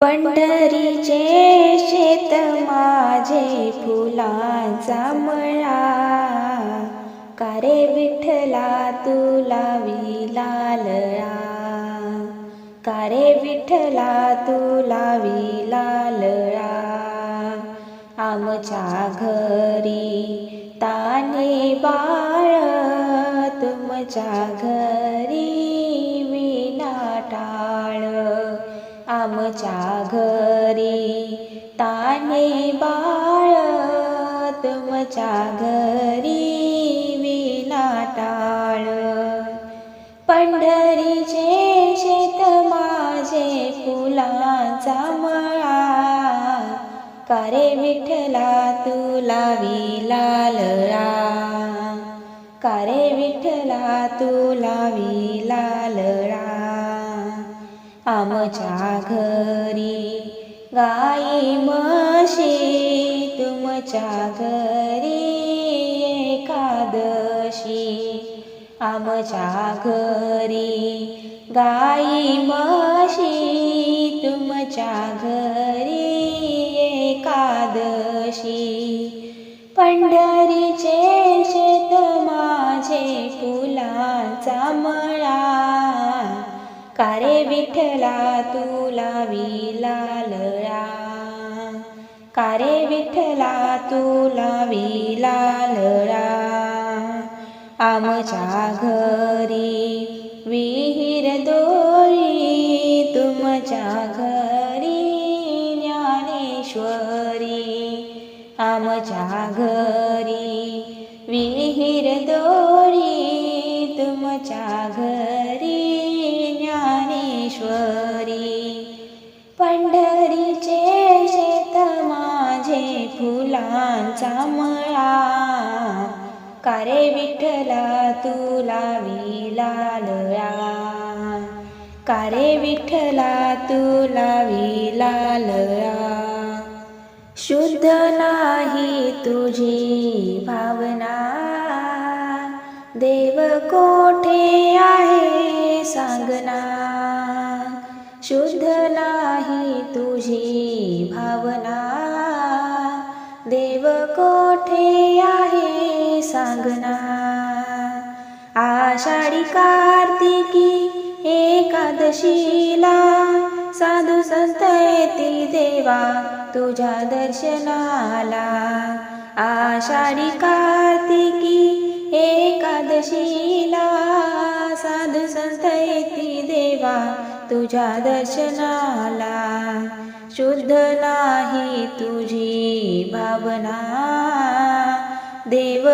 पंढरीचे शेत माझे फुलांचा मळा. कारे विठ्ठला तुला विलालळा? कारे विठ्ठला तुला विलालळा? आमच्या घरी ताने बाळ तुमच्या घरी आमच्या घरी ताने बाळ तुमच्या घरी विना टाळ. पंढरीचे शेत माझे फुलांचा मळा. कारे विठ्ठला तुला विलालळा कारे विठ्ठला तुला विलालळा आमच्या घरी गाई म्हशी तुमच्या घरी एकादशी. आमच्या घरी गाई म्हशी तुमच्या घरी एकादशी. पंढरीचे कारे विठ्ठला तुला विलालळा कारे विठ्ठला तुला विलालळा आमच्या घरी विहीर दोरी तुमच्या घरी ज्ञानेश्वरी. आमच्या घरी विहीर दोरी तुमच्या घरी फुलांचा मळा कारे विठ्ठला तुला विलालळा कारे विठ्ठला तुला विलालळा शुद्ध नाही तुझी भावना. देव कोठे आहे सांगना. शुद्ध नाही तुझी भावना. सांगना. आषाढी कार्तिकी एकादशीला साधू संत येतील देवा तुझ्या दर्शनाला. आषाढी कार्तिकी एकादशीला साधू संत येतील देवा तुझ्या दर्शनाला. शुद्ध नाही तुझी भावना. देव